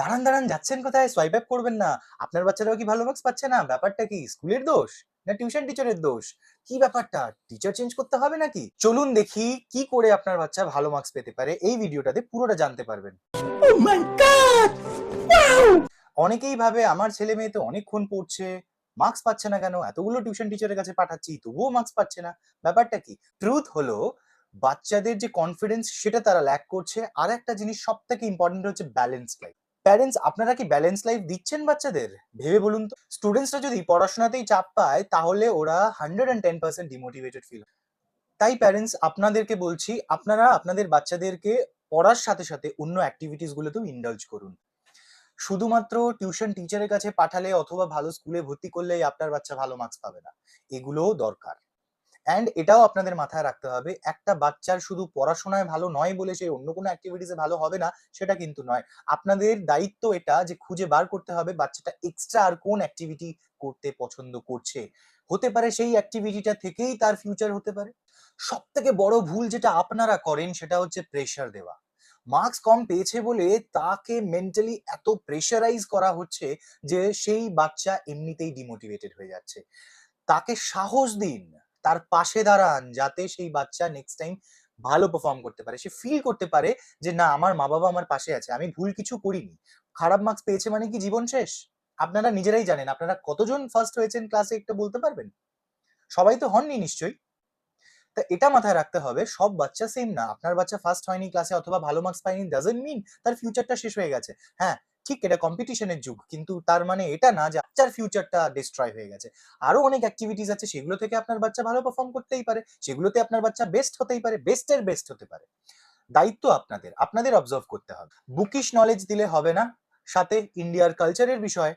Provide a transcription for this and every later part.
দাঁড়ান দাঁড়ান যাচ্ছেন কোথায়? সোয়াইপ আপ করবেন না। আপনার বাচ্চারাও কি ভালো মার্কস পাচ্ছে না? ব্যাপারটা কি? স্কুলের দোষ? না টিউশন টিচারের দোষ? কি ব্যাপারটা? টিচার চেঞ্জ করতে হবে নাকি? চলুন দেখি কি করে আপনার বাচ্চা ভালো মার্কস পেতে পারে। এই ভিডিওটাতে পুরোটা জানতে পারবেন। Oh! অনেকেই ভাবে আমার ছেলে মেয়ে তো অনেকক্ষণ পড়ছে মার্কস পাচ্ছে না কেন? এতগুলো টিউশন টিচারের কাছে পাঠাচ্ছি তবুও মার্কস পাচ্ছে না। ব্যাপারটা কি? ট্রুথ হলো বাচ্চাদের যে কনফিডেন্স সেটা তারা ল্যাক করছে। আর একটা জিনিস সব থেকে ইম্পর্টেন্ট হচ্ছে ব্যালেন্স লাইফ প্যারেন্টস আপনারা কি ব্যালেন্স লাইফ দিচ্ছেন বাচ্চাদের? ভেবে বলুন তো। স্টুডেন্টসরা যদি পড়াশোনাতেই চাপ পায়, তাহলে ওরা hundred and ten percent demotivated feel তাই প্যারেন্টস আপনাদেরকে বলছি, আপনারা আপনাদের বাচ্চাদেরকে পড়ার সাথে সাথে অন্য অ্যাক্টিভিটিস গুলোতেও ইন্ডালজ করুন। শুধুমাত্র টিউশন টিচারের কাছে পাঠালে অথবা ভালো স্কুলে ভর্তি করলেই আপনার বাচ্চা ভালো মার্কস পাবে না। এগুলোও দরকার। অ্যান্ড এটাও আপনাদের মাথায় রাখতে হবে, একটা বাচ্চার শুধু পড়াশোনায় ভালো নয় বলে সে অন্য কোনো অ্যাক্টিভিটিসে ভালো হবে না, সেটা কিন্তু নয়। আপনাদের দায়িত্ব এটা যে খুঁজে বার করতে হবে বাচ্চাটা এক্সট্রা আর কোন অ্যাক্টিভিটি করতে পছন্দ করছে। হতে পারে সেই অ্যাক্টিভিটিটা থেকেই তার ফিউচার হতে পারে। সব থেকে বড় ভুল যেটা আপনারা করেন সেটা হচ্ছে প্রেশার দেওয়া। মার্কস কম পেয়েছে বলে তাকে মেন্টালি এত প্রেশারাইজ করা হচ্ছে যে সেই বাচ্চা এমনিতেই ডিমোটিভেটেড হয়ে যাচ্ছে। তাকে সাহস দিন। তার পাশে দাঁড়ান যাতে সেই বাচ্চা নেক্সট টাইম ভালো পারফর্ম করতে পারে। সে ফিল করতে পারে যে, না, আমার মা বাবা আমার পাশে আছে, আমি ভুল কিছু করিনি। খারাপ মার্কস পেয়েছে মানে কি জীবন শেষ? আপনারা নিজেরাই জানেন, আপনারা কতজন ফার্স্ট হয়েছেন ক্লাসে একটু বলতে পারবেন? সবাই তো হননি নিশ্চয়ই। তা এটা মাথায় রাখতে হবে, সব বাচ্চা সেম না। আপনার বাচ্চা ফার্স্ট হয়নি ক্লাসে অথবা ভালো মার্কস পায়নি ডাজন্ট মিন তার ফিউচারটা শেষ হয়ে গেছে। হ্যাঁ ঠিক এটা কম্পিটিশনের যুগ, কিন্তু তার মানে এটা না যে বাচ্চার ফিউচারটা ডিস্ট্রয় হয়ে গেছে। আরও অনেক অ্যাক্টিভিটিস আছে, সেগুলো থেকে আপনার বাচ্চা ভালো পারফর্ম করতেই পারে, সেগুলোতে আপনার বাচ্চা বেস্ট হতেই পারে বেস্টের বেস্ট হতে পারে। দায়িত্ব আপনাদের আপনাদের অবজার্ভ করতে হবে। বুকিশ নলেজ দিলে হবে না, সাথে ইন্ডিয়ার কালচারের বিষয়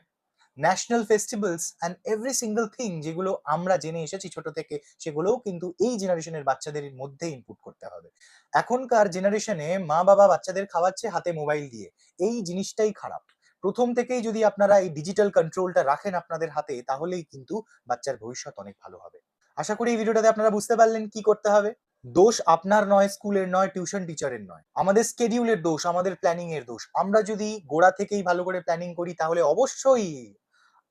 national festivals and every single thing যেগুলো আমরা জেনে এসেছি ছোট থেকে, সেগুলোও কিন্তু এই জেনারেশনের বাচ্চাদের মধ্যে ইনপুট করতে হবে। এখনকার জেনারেশনে মা বাবা বাচ্চাদের খাওয়াচ্ছে হাতে মোবাইল দিয়ে। এই জিনিসটাই খারাপ। প্রথম থেকেই যদি আপনারা এই ডিজিটাল কন্ট্রোলটা রাখেন আপনাদের হাতে, তাহলেই কিন্তু বাচ্চার ভবিষ্যৎ অনেক ভালো হবে। আশা করি এই ভিডিওটাতে আপনারা বুঝতে পারলেন কি করতে হবে। দোষ আপনার নয়, স্কুলের নয় টিউশন টিচারের নয়। আমাদের স্কেডিউলের দোষ, আমাদের প্ল্যানিং এর দোষ। আমরা যদি গোড়া থেকেই ভালো করে প্ল্যানিং করি, তাহলে অবশ্যই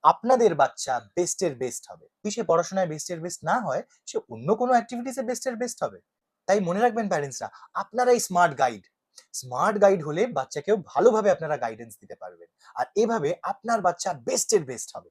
আপনাদের বাচ্চা বেস্টের বেস্ট হবে। কি সে পড়াশোনায় বেস্টের বেস্ট না হয়, সে অন্য কোনো অ্যাক্টিভিটিসে বেস্টের বেস্ট হবে। তাই মনে রাখবেন প্যারেন্টসরা আপনারাই স্মার্ট গাইড স্মার্ট গাইড হলে বাচ্চাকেও ভালোভাবে আপনারা গাইডেন্স দিতে পারবেন। আর এভাবে আপনার বাচ্চা বেস্টের বেস্ট হবে।